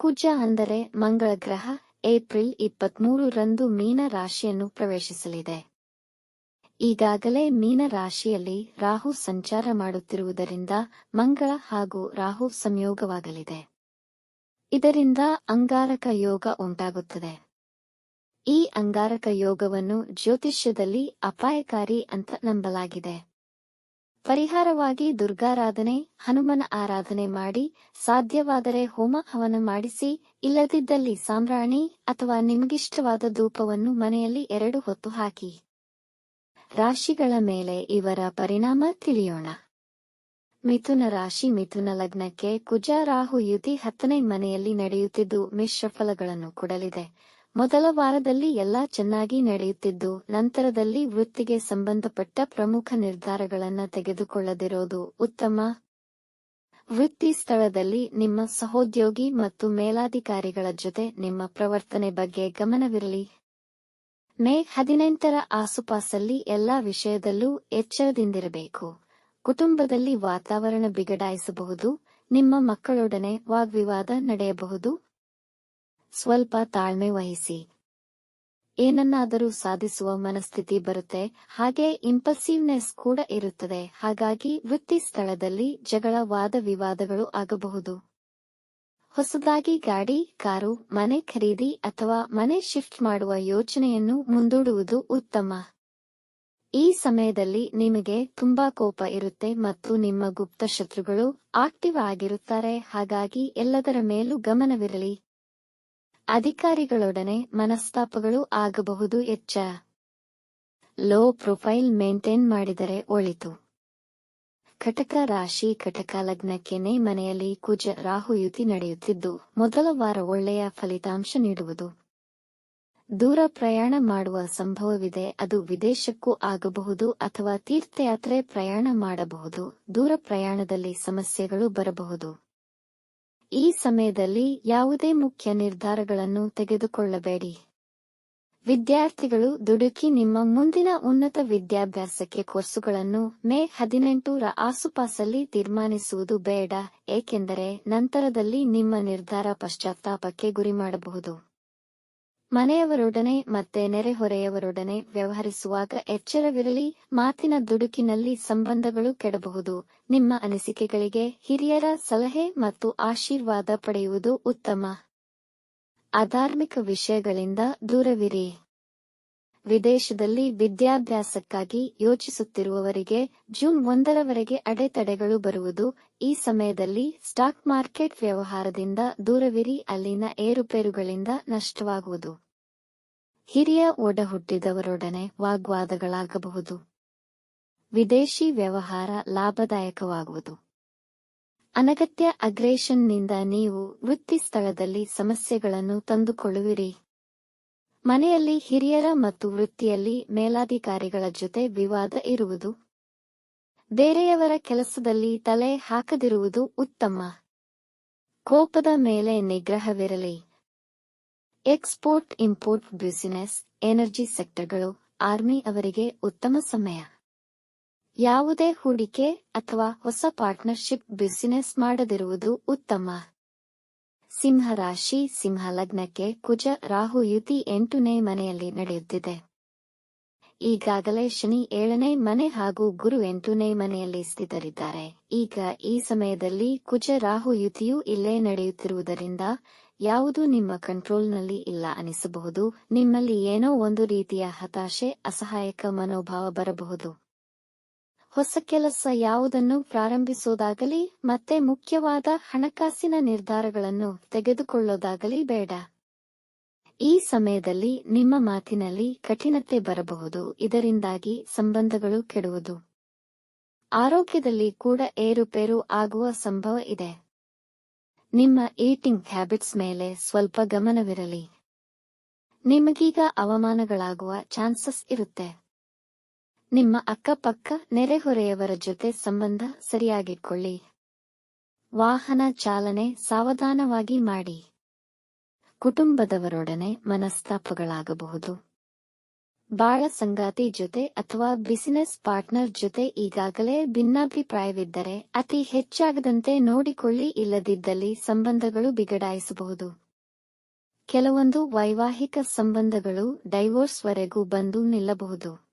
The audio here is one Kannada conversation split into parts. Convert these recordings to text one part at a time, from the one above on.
ಕುಜ ಅಂದರೆ ಮಂಗಳ ಗ್ರಹ, ಏಪ್ರಿಲ್ ಇಪ್ಪತ್ಮೂರು ರಂದು ಮೀನ ರಾಶಿಯನ್ನು ಪ್ರವೇಶಿಸಲಿದೆ. ಈಗಾಗಲೇ ಮೀನ ರಾಶಿಯಲ್ಲಿ ರಾಹು ಸಂಚಾರ ಮಾಡುತ್ತಿರುವುದರಿಂದ ಮಂಗಳ ಹಾಗೂ ರಾಹು ಸಂಯೋಗವಾಗಲಿದೆ. ಇದರಿಂದ ಅಂಗಾರಕ ಯೋಗ ಉಂಟಾಗುತ್ತದೆ. ಈ ಅಂಗಾರಕ ಯೋಗವನ್ನು ಜ್ಯೋತಿಷ್ಯದಲ್ಲಿ ಅಪಾಯಕಾರಿ ಅಂತ ನಂಬಲಾಗಿದೆ. ಪರಿಹಾರವಾಗಿ ದುರ್ಗಾರಾಧನೆ, ಹನುಮನ ಆರಾಧನೆ ಮಾಡಿ, ಸಾಧ್ಯವಾದರೆ ಹೋಮ ಹವನ ಮಾಡಿಸಿ, ಇಲ್ಲದಿದ್ದಲ್ಲಿ ಸಾಂಬ್ರಾಣಿ ಅಥವಾ ನಿಮಗಿಷ್ಟವಾದ ಧೂಪವನ್ನು ಮನೆಯಲ್ಲಿ ಎರಡು ಹೊತ್ತು ಹಾಕಿ. ರಾಶಿಗಳ ಮೇಲೆ ಇವರ ಪರಿಣಾಮ ತಿಳಿಯೋಣ. ಮಿಥುನ ರಾಶಿ ಮಿಥುನ ಲಗ್ನಕ್ಕೆ ಕುಜ ರಾಹು ಯುತಿ ಹತ್ತನೇ ಮನೆಯಲ್ಲಿ ನಡೆಯುತ್ತಿದ್ದು ಮಿಶ್ರಫಲಗಳನ್ನು ಕೊಡಲಿದೆ. ಮೊದಲ ವಾರದಲ್ಲಿ ಎಲ್ಲಾ ಚೆನ್ನಾಗಿ ನಡೆಯುತ್ತಿದ್ದು, ನಂತರದಲ್ಲಿ ವೃತ್ತಿಗೆ ಸಂಬಂಧಪಟ್ಟ ಪ್ರಮುಖ ನಿರ್ಧಾರಗಳನ್ನು ತೆಗೆದುಕೊಳ್ಳದಿರೋದು ಉತ್ತಮ. ವೃತ್ತಿ ಸ್ಥಳದಲ್ಲಿ ನಿಮ್ಮ ಸಹೋದ್ಯೋಗಿ ಮತ್ತು ಮೇಲಾಧಿಕಾರಿಗಳ ಜೊತೆ ನಿಮ್ಮ ಪ್ರವರ್ತನೆ ಬಗ್ಗೆ ಗಮನವಿರಲಿ. ಮೇ ಹದಿನೆಂಟರ ಆಸುಪಾಸಲ್ಲಿ ಎಲ್ಲಾ ವಿಷಯದಲ್ಲೂ ಎಚ್ಚರದಿಂದಿರಬೇಕು. ಕುಟುಂಬದಲ್ಲಿ ವಾತಾವರಣ ಬಿಗಡಾಯಿಸಬಹುದು, ನಿಮ್ಮ ಮಕ್ಕಳೊಡನೆ ವಾಗ್ವಿವಾದ ನಡೆಯಬಹುದು ಸ್ವಲ್ಪ ತಾಳ್ಮೆ ವಹಿಸಿ. ಏನನ್ನಾದರೂ ಸಾಧಿಸುವ ಮನಸ್ಥಿತಿ ಬರುತ್ತೆ, ಹಾಗೆ ಇಂಪಲ್ಸಿವ್ನೆಸ್ ಕೂಡ ಇರುತ್ತದೆ, ಹಾಗಾಗಿ ವೃತ್ತಿ ಸ್ಥಳದಲ್ಲಿ ಜಗಳ ವಾದ ವಿವಾದಗಳು ಆಗಬಹುದು. ಹೊಸದಾಗಿ ಗಾಡಿ, ಕಾರು, ಮನೆ ಖರೀದಿ ಅಥವಾ ಮನೆ ಶಿಫ್ಟ್ ಮಾಡುವ ಯೋಚನೆಯನ್ನು ಮುಂದೂಡುವುದು ಉತ್ತಮ. ಈ ಸಮಯದಲ್ಲಿ ನಿಮಗೆ ತುಂಬಾ ಕೋಪ ಇರುತ್ತೆ ಮತ್ತು ನಿಮ್ಮ ಗುಪ್ತ ಶತ್ರುಗಳು ಆಕ್ಟಿವ್ ಆಗಿರುತ್ತಾರೆ, ಹಾಗಾಗಿ ಎಲ್ಲದರ ಮೇಲೂ ಗಮನವಿರಲಿ. ಅಧಿಕಾರಿಗಳೊಡನೆ ಮನಸ್ತಾಪಗಳು ಆಗಬಹುದು ಹೆಚ್ಚ ಲೋ ಪ್ರೊಫೈಲ್ ಮೇಂಟೈನ್ ಮಾಡಿದರೆ ಒಳಿತು. ಕಟಕ ರಾಶಿ ಕಟಕ ಲಗ್ನಕ್ಕೆನೆ ಮನೆಯಲ್ಲಿ ಕುಜ ರಾಹು ಯುತಿ ನಡೆಯುತ್ತಿದ್ದು, ಮೊದಲ ವಾರ ಒಳ್ಳೆಯ ಫಲಿತಾಂಶ ನೀಡುವುದು. ದೂರ ಪ್ರಯಾಣ ಮಾಡುವ ಸಂಭವವಿದೆ, ಅದು ವಿದೇಶಕ್ಕೂ ಆಗಬಹುದು ಅಥವಾ ತೀರ್ಥಯಾತ್ರೆ ಪ್ರಯಾಣ ಮಾಡಬಹುದು, ದೂರ ಪ್ರಯಾಣದಲ್ಲಿ ಸಮಸ್ಯೆಗಳು ಬರಬಹುದು. ಈ ಸಮಯದಲ್ಲಿ ಯಾವುದೇ ಮುಖ್ಯ ನಿರ್ಧಾರಗಳನ್ನು ತೆಗೆದುಕೊಳ್ಳಬೇಡಿ. ವಿದ್ಯಾರ್ಥಿಗಳು ದುಡುಕಿ ನಿಮ್ಮ ಮುಂದಿನ ಉನ್ನತ ವಿದ್ಯಾಭ್ಯಾಸಕ್ಕೆ ಕೋರ್ಸುಗಳನ್ನು ಮೇ ಹದಿನೆಂಟರ ಆಸುಪಾಸಲ್ಲಿ ತೀರ್ಮಾನಿಸುವುದು ಬೇಡ, ಏಕೆಂದರೆ ನಂತರದಲ್ಲಿ ನಿಮ್ಮ ನಿರ್ಧಾರ ಪಶ್ಚಾತ್ತಾಪಕ್ಕೆ ಗುರಿ ಮಾಡಬಹುದು. ಮನೆಯವರೊಡನೆ ಮತ್ತೆ ನೆರೆಹೊರೆಯವರೊಡನೆ ವ್ಯವಹರಿಸುವಾಗ ಎಚ್ಚರವಿರಲಿ, ಮಾತಿನ ದುಡುಕಿನಲ್ಲಿ ಸಂಬಂಧಗಳು ಕೆಡಬಹುದು. ನಿಮ್ಮ ಅನಿಸಿಕೆಗಳಿಗೆ ಹಿರಿಯರ ಸಲಹೆ ಮತ್ತು ಆಶೀರ್ವಾದ ಪಡೆಯುವುದು ಉತ್ತಮ. ಅಧಾರ್ಮಿಕ ವಿಷಯಗಳಿಂದ ದೂರವಿರಿ. ವಿದೇಶದಲ್ಲಿ ವಿದ್ಯಾಭ್ಯಾಸಕ್ಕಾಗಿ ಯೋಚಿಸುತ್ತಿರುವವರಿಗೆ ಜೂನ್ ಒಂದರವರೆಗೆ ಅಡೆತಡೆಗಳು ಬರುವುದು, ಈ ಸಮಯದಲ್ಲಿ ಸ್ಟಾಕ್ ಮಾರ್ಕೆಟ್ ವ್ಯವಹಾರದಿಂದ ದೂರವಿರಿ, ಅಲ್ಲಿನ ಏರುಪೇರುಗಳಿಂದ ನಷ್ಟವಾಗುವುದು. ಹಿರಿಯ ಒಡ ಹುಟ್ಟಿದವರೊಡನೆ ವಾಗ್ವಾದಗಳಾಗಬಹುದು. ವಿದೇಶಿ ವ್ಯವಹಾರ ಲಾಭದಾಯಕವಾಗುವುದು. ಅನಗತ್ಯ ಅಗ್ರೇಷನ್ನಿಂದ ನೀವು ವೃತ್ತಿ ಸ್ಥಳದಲ್ಲಿ ಸಮಸ್ಯೆಗಳನ್ನು ತಂದುಕೊಳ್ಳುವಿರಿ. ಮನೆಯಲ್ಲಿ ಹಿರಿಯರ ಮತ್ತು ವೃತ್ತಿಯಲ್ಲಿ ಮೇಲಾಧಿಕಾರಿಗಳ ಜೊತೆ ವಿವಾದ ಇರುವುದು ಬೇರೆಯವರ ಕೆಲಸದಲ್ಲಿ ತಲೆ ಹಾಕದಿರುವುದು ಉತ್ತಮ. ಕೋಪದ ಮೇಲೆ ನಿಗ್ರಹವಿರಲಿ. ಎಕ್ಸ್ಪೋರ್ಟ್ ಇಂಪೋರ್ಟ್ ಬಿಸಿನೆಸ್ ಎನರ್ಜಿ ಸೆಕ್ಟರ್ಗಳು, ಆರ್ಮಿ ಅವರಿಗೆ ಉತ್ತಮ ಸಮಯ. ಯಾವುದೇ ಹೂಡಿಕೆ ಅಥವಾ ಹೊಸ ಪಾರ್ಟ್ನರ್ಶಿಪ್ ಬಿಸಿನೆಸ್ ಮಾಡದಿರುವುದು ಉತ್ತಮ. ಸಿಂಹ ರಾಶಿ ಸಿಂಹ ಲಗ್ನಕ್ಕೆ ಕುಜ ರಾಹು ಯುತಿ ಎಂಟನೇ ಮನೆಯಲ್ಲಿ ನಡೆಯುತ್ತಿದೆ. ಈಗಾಗಲೇ ಶನಿ ಏಳನೇ ಮನೆ ಹಾಗೂ ಗುರು ಎಂಟನೇ ಮನೆಯಲ್ಲಿ ಸ್ಥಿತರಿದ್ದಾರೆ. ಈಗ ಈ ಸಮಯದಲ್ಲಿ ಕುಜ ರಾಹು ಯುತಿಯು ಇಲ್ಲೇ ನಡೆಯುತ್ತಿರುವುದರಿಂದ ಯಾವುದು ನಿಮ್ಮ ಕಂಟ್ರೋಲ್ನಲ್ಲಿ ಇಲ್ಲ ಅನಿಸಬಹುದು. ನಿಮ್ಮಲ್ಲಿ ಏನೋ ಒಂದು ರೀತಿಯ ಹತಾಶೆ, ಅಸಹಾಯಕ ಮನೋಭಾವ ಬರಬಹುದು. ಹೊಸ ಕೆಲಸ ಯಾವುದನ್ನು ಪ್ರಾರಂಭಿಸೋದಾಗಲಿ, ಮತ್ತೆ ಮುಖ್ಯವಾದ ಹಣಕಾಸಿನ ನಿರ್ಧಾರಗಳನ್ನು ತೆಗೆದುಕೊಳ್ಳೋದಾಗಲಿ ಬೇಡ. ಈ ಸಮಯದಲ್ಲಿ ನಿಮ್ಮ ಮಾತಿನಲ್ಲಿ ಕಠಿಣತೆ ಬರಬಹುದು, ಇದರಿಂದಾಗಿ ಸಂಬಂಧಗಳು ಕೆಡುವುದು. ಆರೋಗ್ಯದಲ್ಲಿ ಕೂಡ ಏರುಪೇರು ಆಗುವ ಸಂಭವ ಇದೆ. ನಿಮ್ಮ ಈಟಿಂಗ್ ಹ್ಯಾಬಿಟ್ಸ್ ಮೇಲೆ ಸ್ವಲ್ಪ ಗಮನವಿರಲಿ. ನಿಮಗೀಗ ಅವಮಾನಗಳಾಗುವ ಚಾನ್ಸಸ್ ಇರುತ್ತೆ. ನಿಮ್ಮ ಅಕ್ಕಪಕ್ಕ ನೆರೆಹೊರೆಯವರ ಜೊತೆ ಸಂಬಂಧ ಸರಿಯಾಗಿಕೊಳ್ಳಿ. ವಾಹನ ಚಾಲನೆ ಸಾವಧಾನವಾಗಿ ಮಾಡಿ. ಕುಟುಂಬದವರೊಡನೆ ಮನಸ್ತಾಪಗಳಾಗಬಹುದು. ಬಾಳ ಸಂಗಾತಿ ಜೊತೆ ಅಥವಾ ಬಿಸಿನೆಸ್ ಪಾರ್ಟ್ನರ್ ಜೊತೆ ಈಗಾಗಲೇ ಭಿನ್ನಾಭಿಪ್ರಾಯವಿದ್ದರೆ ಅತಿ ಹೆಚ್ಚಾಗದಂತೆ ನೋಡಿಕೊಳ್ಳಿ ಇಲ್ಲದಿದ್ದಲ್ಲಿ ಸಂಬಂಧಗಳು ಬಿಗಡಾಯಿಸಬಹುದು. ಕೆಲವೊಂದು ವೈವಾಹಿಕ ಸಂಬಂಧಗಳು ಡೈವೋರ್ಸ್ವರೆಗೂ ಬಂದು ನಿಲ್ಲಬಹುದು.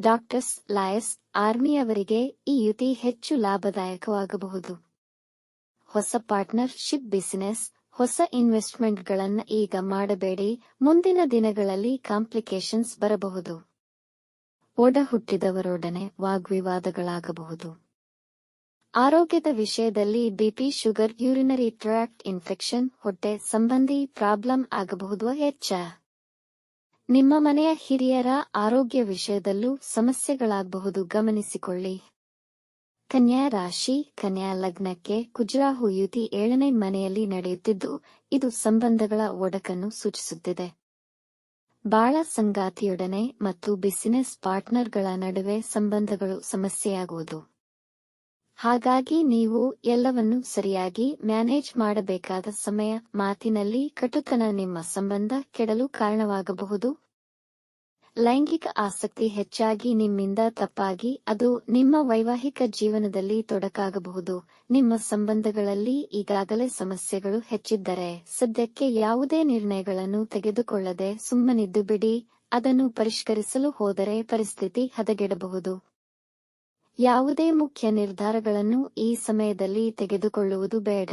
ಡಾಕ್ಟರ್ಸ್ ಲಾಯಸ್ ಆರ್ಮಿಯವರಿಗೆ ಈ ಯುತಿ ಹೆಚ್ಚು ಲಾಭದಾಯಕವಾಗಬಹುದು. ಹೊಸ ಪಾರ್ಟ್ನರ್ಶಿಪ್ ಬಿಸಿನೆಸ್, ಹೊಸ ಇನ್ವೆಸ್ಟ್ಮೆಂಟ್ಗಳನ್ನು ಈಗ ಮಾಡಬೇಡಿ, ಮುಂದಿನ ದಿನಗಳಲ್ಲಿ ಕಾಂಪ್ಲಿಕೇಶನ್ಸ್ ಬರಬಹುದು. ಒಡ ಹುಟ್ಟಿದವರೊಡನೆ ವಾಗ್ವಿವಾದಗಳಾಗಬಹುದು. ಆರೋಗ್ಯದ ವಿಷಯದಲ್ಲಿ BP sugar urinary tract infection, ಹೊಟ್ಟೆ ಸಂಬಂಧಿ ಪ್ರಾಬ್ಲಮ್ ಆಗಬಹುದು ಹೆಚ್ಚ ನಿಮ್ಮ ಮನೆಯ ಹಿರಿಯರ ಆರೋಗ್ಯ ವಿಷಯದಲ್ಲೂ ಸಮಸ್ಯೆಗಳಾಗಬಹುದು ಗಮನಿಸಿಕೊಳ್ಳಿ. ಕನ್ಯಾ ರಾಶಿ, ಕನ್ಯಾ ಲಗ್ನಕ್ಕೆ ಕುಜರಾಹು ಯುತಿ ಏಳನೇ ಮನೆಯಲ್ಲಿ ನಡೆಯುತ್ತಿದ್ದು, ಇದು ಸಂಬಂಧಗಳ ಒಡಕನ್ನು ಸೂಚಿಸುತ್ತಿದೆ. ಬಾಳ ಸಂಗಾತಿಯೊಡನೆ ಮತ್ತು ಬಿಸಿನೆಸ್ ಪಾರ್ಟ್ನರ್ಗಳ ನಡುವೆ ಸಂಬಂಧಗಳು ಸಮಸ್ಯೆಯಾಗುವುದು. ಹಾಗಾಗಿ ನೀವು ಎಲ್ಲವನ್ನೂ ಸರಿಯಾಗಿ ಮ್ಯಾನೇಜ್ ಮಾಡಬೇಕಾದ ಸಮಯ ಮಾತಿನಲ್ಲಿ ಕಟುತನ ನಿಮ್ಮ ಸಂಬಂಧ ಕೆಡಲು ಕಾರಣವಾಗಬಹುದು. ಲೈಂಗಿಕ ಆಸಕ್ತಿ ಹೆಚ್ಚಾಗಿ ನಿಮ್ಮಿಂದ ತಪ್ಪಾಗಿ ಅದು ನಿಮ್ಮ ವೈವಾಹಿಕ ಜೀವನದಲ್ಲಿ ತೊಡಕಾಗಬಹುದು. ನಿಮ್ಮ ಸಂಬಂಧಗಳಲ್ಲಿ ಈಗಾಗಲೇ ಸಮಸ್ಯೆಗಳು ಹೆಚ್ಚಿದ್ದರೆ ಸದ್ಯಕ್ಕೆ ಯಾವುದೇ ನಿರ್ಣಯಗಳನ್ನು ತೆಗೆದುಕೊಳ್ಳದೆ ಸುಮ್ಮನಿದ್ದು ಬಿಡಿ, ಅದನ್ನು ಪರಿಷ್ಕರಿಸಲು ಹೋದರೆ ಪರಿಸ್ಥಿತಿ ಹದಗೆಡಬಹುದು. ಯಾವುದೇ ಮುಖ್ಯ ನಿರ್ಧಾರಗಳನ್ನು ಈ ಸಮಯದಲ್ಲಿ ತೆಗೆದುಕೊಳ್ಳುವುದು ಬೇಡ.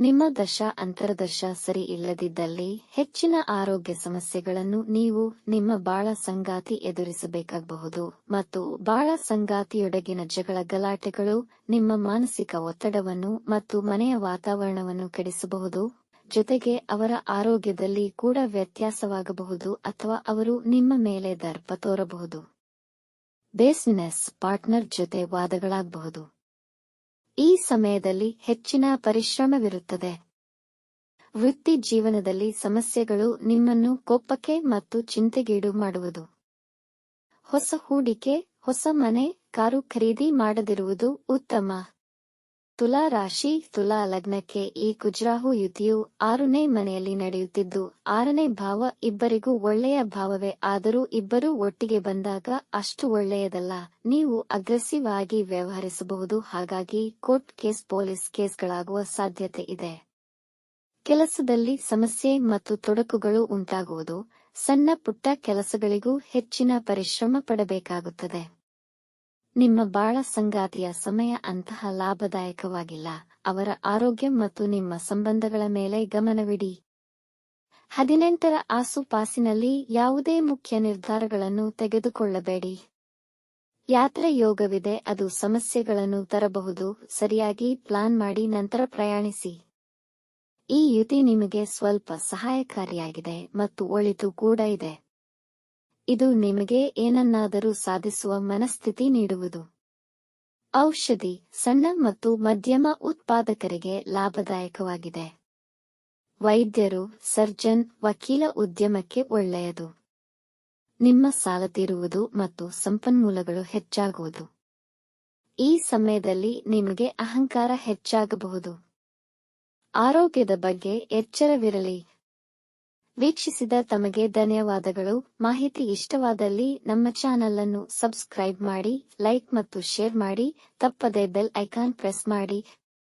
ನಿಮ್ಮ ದಶ, ಅಂತರದಶ ಸರಿ ಇಲ್ಲದಿದ್ದಲ್ಲಿ ಹೆಚ್ಚಿನ ಆರೋಗ್ಯ ಸಮಸ್ಯೆಗಳನ್ನು ನೀವು ನಿಮ್ಮ ಬಾಳ ಸಂಗಾತಿ ಎದುರಿಸಬೇಕಾಗಬಹುದು ಮತ್ತು ಬಾಳ ಸಂಗಾತಿಯೊಡಗಿನ ಜಗಳ ಗಲಾಟೆಗಳು ನಿಮ್ಮ ಮಾನಸಿಕ ಒತ್ತಡವನ್ನು ಮತ್ತು ಮನೆಯ ವಾತಾವರಣವನ್ನು ಕೆಡಿಸಬಹುದು, ಜೊತೆಗೆ ಅವರ ಆರೋಗ್ಯದಲ್ಲಿ ಕೂಡ ವ್ಯತ್ಯಾಸವಾಗಬಹುದು ಅಥವಾ ಅವರು ನಿಮ್ಮ ಮೇಲೆ ದರ್ಪ ತೋರಬಹುದು. ಬೇಸ್ನೆಸ್ ಪಾರ್ಟ್ನರ್ ಜೊತೆ ವಾದಗಳಾಗಬಹುದು. ಈ ಸಮಯದಲ್ಲಿ ಹೆಚ್ಚಿನ ಪರಿಶ್ರಮವಿರುತ್ತದೆ. ವೃತ್ತಿ ಜೀವನದಲ್ಲಿ ಸಮಸ್ಯೆಗಳು ನಿಮ್ಮನ್ನು ಕೋಪಕ್ಕೆ ಮತ್ತು ಚಿಂತೆಗೀಡು ಮಾಡುವುದು. ಹೊಸ ಹೂಡಿಕೆ, ಹೊಸ ಮನೆ, ಕಾರು ಖರೀದಿ ಮಾಡದಿರುವುದು ಉತ್ತಮ. ತುಲಾ ರಾಶಿ ತುಲಾ ಲಗ್ನಕ್ಕೆ ಈ ಕುಜ್ರಾಹು ಯುತಿಯು ಆರನೇ ಮನೆಯಲ್ಲಿ ನಡೆಯುತ್ತಿದ್ದು, ಆರನೇ ಭಾವ ಇಬ್ಬರಿಗೂ ಒಳ್ಳೆಯ ಭಾವವೇ. ಆದರೂ ಇಬ್ಬರೂ ಒಟ್ಟಿಗೆ ಬಂದಾಗ ಅಷ್ಟು ಒಳ್ಳೆಯದಲ್ಲ. ನೀವು ಅಗ್ರೆಸಿವ್ ಆಗಿ ವ್ಯವಹರಿಸಬಹುದು. ಹಾಗಾಗಿ ಕೋರ್ಟ್ ಕೇಸ್, ಪೊಲೀಸ್ ಕೇಸ್ಗಳಾಗುವ ಸಾಧ್ಯತೆ ಇದೆ. ಕೆಲಸದಲ್ಲಿ ಸಮಸ್ಯೆ ಮತ್ತು ತೊಡಕುಗಳು ಉಂಟಾಗುವುದು. ಸಣ್ಣ ಪುಟ್ಟ ಕೆಲಸಗಳಿಗೂ ಹೆಚ್ಚಿನ ಪರಿಶ್ರಮ ಪಡಬೇಕಾಗುತ್ತದೆ. ನಿಮ್ಮ ಬಾಳ ಸಂಗಾತಿಯ ಸಮಯ ಅಂತಹ ಲಾಭದಾಯಕವಾಗಿಲ್ಲ. ಅವರ ಆರೋಗ್ಯ ಮತ್ತು ನಿಮ್ಮ ಸಂಬಂಧಗಳ ಮೇಲೆ ಗಮನವಿಡಿ. ಹದಿನೆಂಟರ ಆಸುಪಾಸಿನಲ್ಲಿ ಯಾವುದೇ ಮುಖ್ಯ ನಿರ್ಧಾರಗಳನ್ನು ತೆಗೆದುಕೊಳ್ಳಬೇಡಿ. ಯಾತ್ರೆ ಯೋಗವಿದೆ, ಅದು ಸಮಸ್ಯೆಗಳನ್ನು ತರಬಹುದು. ಸರಿಯಾಗಿ ಪ್ಲಾನ್ ಮಾಡಿ ನಂತರ ಪ್ರಯಾಣಿಸಿ. ಈ ಯುತಿ ನಿಮಗೆ ಸ್ವಲ್ಪ ಸಹಾಯಕಾರಿಯಾಗಿದೆ ಮತ್ತು ಒಳಿತು ಕೂಡ ಇದೆ. ಇದು ನಿಮಗೆ ಏನನ್ನಾದರೂ ಸಾಧಿಸುವ ಮನಸ್ಥಿತಿ ನೀಡುವುದು. ಔಷಧಿ ಸಣ್ಣ ಮತ್ತು ಮಧ್ಯಮ ಉತ್ಪಾದಕರಿಗೆ ಲಾಭದಾಯಕವಾಗಿದೆ. ವೈದ್ಯರು, ಸರ್ಜನ್, ವಕೀಲ ಉದ್ಯಮಕ್ಕೆ ಒಳ್ಳೆಯದು. ನಿಮ್ಮ ಸಾಲ ತೀರುವುದು ಮತ್ತು ಸಂಪನ್ಮೂಲಗಳು ಹೆಚ್ಚಾಗುವುದು. ಈ ಸಮಯದಲ್ಲಿ ನಿಮಗೆ ಅಹಂಕಾರ ಹೆಚ್ಚಾಗಬಹುದು. ಆರೋಗ್ಯದ ಬಗ್ಗೆ ಎಚ್ಚರವಿರಲಿ. ವೀಕ್ಷಿಸಿದ ತಮಗೆ ಧನ್ಯವಾದಗಳು. ಮಾಹಿತಿ ಇಷ್ಟವಾದಲ್ಲಿ ನಮ್ಮ ಚಾನೆಲ್ ಅನ್ನು ಸಬ್ಸ್ಕ್ರೈಬ್ ಮಾಡಿ, ಲೈಕ್ ಮತ್ತು ಶೇರ್ ಮಾಡಿ. ತಪ್ಪದೇ ಬೆಲ್ ಐಕಾನ್ ಪ್ರೆಸ್ ಮಾಡಿ.